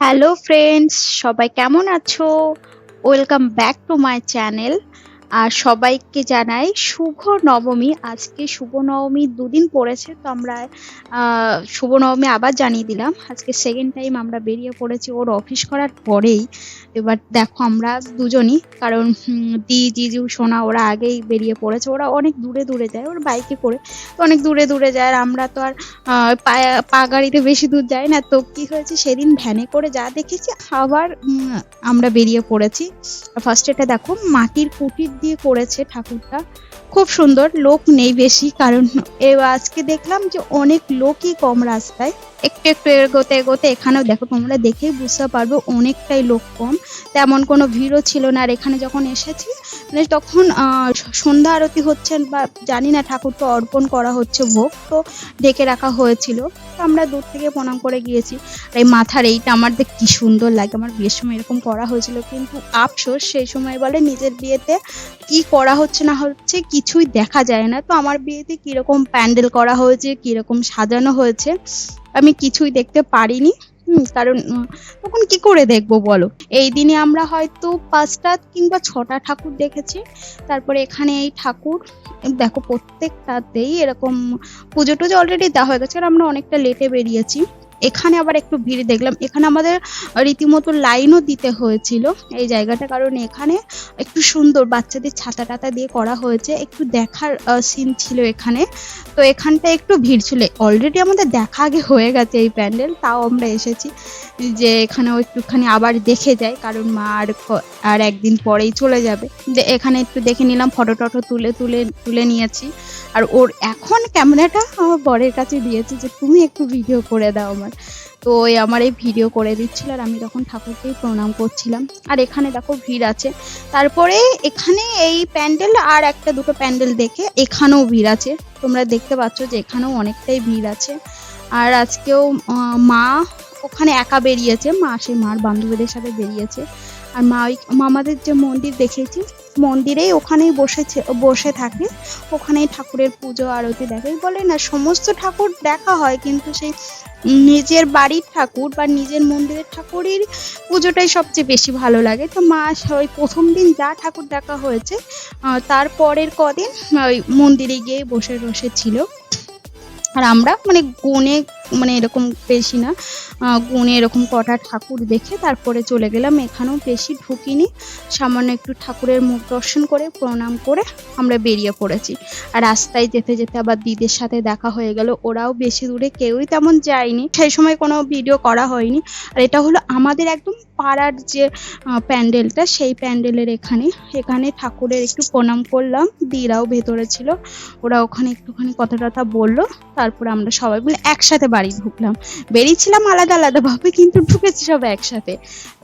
Hello friends সবাই কেমন আছো? Welcome back to my channel আর সবাইকে জানাই শুভ নবমী। আজকে শুভ নবমী দুদিন পড়েছে, তো আমরা শুভ নবমী আবার জানিয়ে দিলাম। আজকে সেকেন্ড টাইম আমরা বেরিয়ে পড়েছি ওর অফিস করার পরেই। এবার দেখো আমরা দুজনই, কারণ দি, জিজু, সোনা ওরা আগেই বেরিয়ে পড়েছে। ওরা অনেক দূরে দূরে যায়, ওর বাইকে করে। তো অনেক দূরে দূরে যায়, আর আমরা তো আর পা গাড়িতে বেশি দূর যাই না। তো কি হয়েছে, সেদিন ভ্যানে করে যা দেখেছি, আবার আমরা বেরিয়ে পড়েছি। ফার্স্ট এটা দেখো মাটির কুটির দিয়ে করেছে ঠাকুরটা। খুব সুন্দর, লোক নেই বেশি, কারণ এ আজকে দেখলাম যে অনেক লোকই কম রাস্তায়। একটু একটু এগোতে এগোতে এখানেও দেখো তোমরা দেখেই বুঝতে পারবে অনেকটাই লোক কম। তেমন কোনো ভিড়ও ছিল না আর এখানে যখন এসেছি মানে তখন সন্ধ্যা আরতি হচ্ছেন বা জানি না ঠাকুরকে অর্পণ করা হচ্ছে ভোগ তো ডেকে রাখা হয়েছিল। আমরা দূর থেকে প্রণাম করে গিয়েছি। আর এই মাথার এইটা আমার দেখ কি সুন্দর লাগে। আমার বিয়ের সময় এরকম করা হয়েছিল। কিন্তু আফসোস, সেই সময় বলে নিজের বিয়েতে কি করা হচ্ছে না হচ্ছে কিছুই দেখা যায় না। তো আমার বিয়েতে কীরকম প্যান্ডেল করা হয়েছে, কীরকম সাজানো হয়েছে, আমি কিছুই দেখতে পারিনি। হুম, কারণ তখন কি করে দেখব বলো? এই দিনে আমরা হয়তো পাঁচটা কিংবা ছটা ঠাকুর দেখেছি। তারপরে এখানে এই ঠাকুর দেখো প্রত্যেকটাতেই এরকম পুজো টুজো অলরেডি দেওয়া হয়ে গেছে। আর আমরা অনেকটা লেটে বেরিয়েছি। এখানে আবার একটু ভিড় দেখলাম। এখানে আমাদের রীতিমতো লাইনও দিতে হয়েছিল। এই জায়গাটা কারণ এখানে একটু সুন্দর বাচ্চাদের ছাতা টাতা দিয়ে করা হয়েছে। একটু দেখার সিন ছিল এখানে। তো এখানটা একটু ভিড় ছিল। অলরেডি আমাদের দেখা আগে হয়ে গেছে এই প্যান্ডেল, তাও আমরা এসেছি যে এখানেও একটুখানি আবার দেখে যাই, কারণ মা আর আর একদিন পরেই চলে যাবে। এখানে একটু দেখে নিলাম, ফটো টটো তুলে তুলে তুলে নিয়েছি। আর ওর এখন ক্যামেরাটা আমার বরের কাছে দিয়েছি যে, তুমি একটু ভিডিও করে দাও আমার তো ওই আমার এই ভিডিও করে দিচ্ছিল আর আমি তখন ঠাকুরকেই প্রণাম করছিলাম। আর এখানে দেখো ভিড় আছে। তারপরে এখানে এই প্যান্ডেল আর একটা দুটো প্যান্ডেল দেখে এখানেও ভিড় আছে। তোমরা দেখতে পাচ্ছ যে এখানেও অনেকটাই ভিড় আছে। আর আজকেও মা ওখানে একা বেরিয়েছে। মা, সে মার বান্ধবীদের সাথে বেরিয়েছে। আর মা ওই, মামাদের যে মন্দির দেখেছি মন্দিরেই ওখানেই বসেছে বসে থাকে। ওখানেই ঠাকুরের পুজো আরতি দেখে। বলে না সমস্ত ঠাকুর দেখা হয় কিন্তু সেই নিজের বাড়ির ঠাকুর বা নিজের মন্দিরের ঠাকুরের পুজোটাই সবচেয়ে বেশি ভালো লাগে। তো মা ওই প্রথম দিন যা ঠাকুর দেখা হয়েছে আহ, তার পরের কদিন ওই মন্দিরে গিয়ে বসে বসে ছিল। আর আমরা মানে গুনে মানে এরকম বেশি না। গুনে এরকম কটা ঠাকুর দেখে তারপরে চলে গেলাম। এখানেও বেশি ঢুকিনি। সামান্য একটু ঠাকুরের মুখ দর্শন করে, প্রণাম করে আমরা বেরিয়ে পড়েছি। আর রাস্তায় যেতে যেতে আবার দিদির সাথে দেখা হয়ে গেল। ওরাও বেশি দূরে, কেউই তেমন যায়নি। সেই সময় কোনো ভিডিও করা হয়নি। আর এটা হলো আমাদের একদম পাড়ার যে প্যান্ডেলটা, সেই প্যান্ডেলের এখানে। এখানে ঠাকুরের একটু প্রণাম করলাম। দিরাও ভেতরে ছিল। ওরা ওখানে একটুখানি কথা টথা বলল। তারপর আমরা সবাই মিলে একসাথে বাড়ি ঢুকলাম। বেরিয়েছিলাম আলাদা আলাদা ভাবে কিন্তু ঢুকেছি সব একসাথে।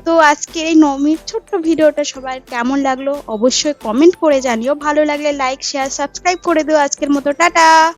তো আজকের এই নবমীর ছোট্ট ভিডিওটা সবার কেমন লাগল অবশ্যই কমেন্ট করে জানিও। ভালো লাগলে লাইক, শেয়ার, সাবস্ক্রাইব করে দিও আজকের মতো। টাটা!